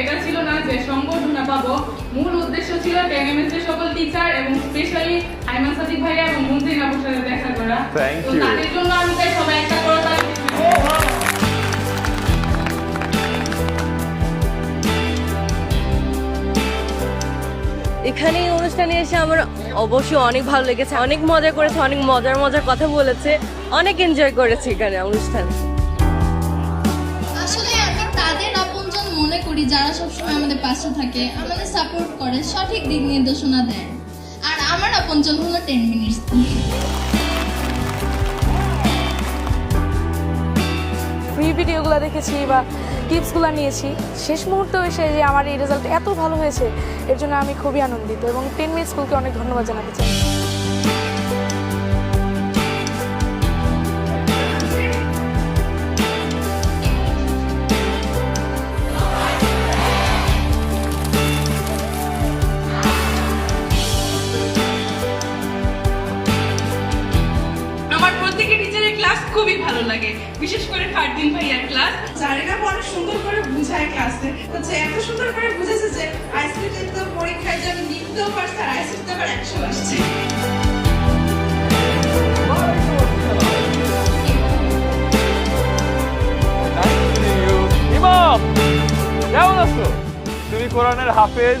এটা ছিল না যে সংগঠনা পাবো। মূল উদ্দেশ্য ছিল ট্যাগেমেন্সের সকল টিচার এবং স্পেশালি আইমান সাদিক ভাই এবং মুনজিন নাবুর সাথে দেখা করা। তো তাদের জন্য আমি তাই সবাই একটা করে এখানে এই অনুষ্ঠানে এসে আমার অবশ্যই অনেক ভালো লেগেছে অনেক মজা করেছে অনেক মজার মজার কথা বলেছে অনেক এনজয় করেছে এখানে অনুষ্ঠানে। করি, যারা সবসময় আমাদের পাশে থাকে, আমাদের সাপোর্ট করে, সঠিক দিক নির্দেশনা দেয়। আর আমার আপনজন হলো টেন মিনিটস ফ্রি ভিডিওগুলো দেখেছি বা টিপসগুলো নিয়েছি। শেষ মুহূর্তে এসে যে আমার এই রেজাল্ট এত ভালো হয়েছে, এর জন্য আমি খুবই আনন্দিত এবং টেন মিনিট স্কুলকে অনেক ধন্যবাদ জানাতে চাই। ক্লাস খুবই ভালো লাগে। বিশেষ করে ফারদিন ভাইয়ার ক্লাস জারিনা অনেক সুন্দর করে বুঝায় ক্লাসে হচ্ছে এত সুন্দর করে বুঝেছে যে আইসিটি তো পরীক্ষায় যে আমি লিখতেও পারছি আর আইসিটি আবার একশো আসছে। কেমন আছো? তুমি কোরআনের হাফেজ।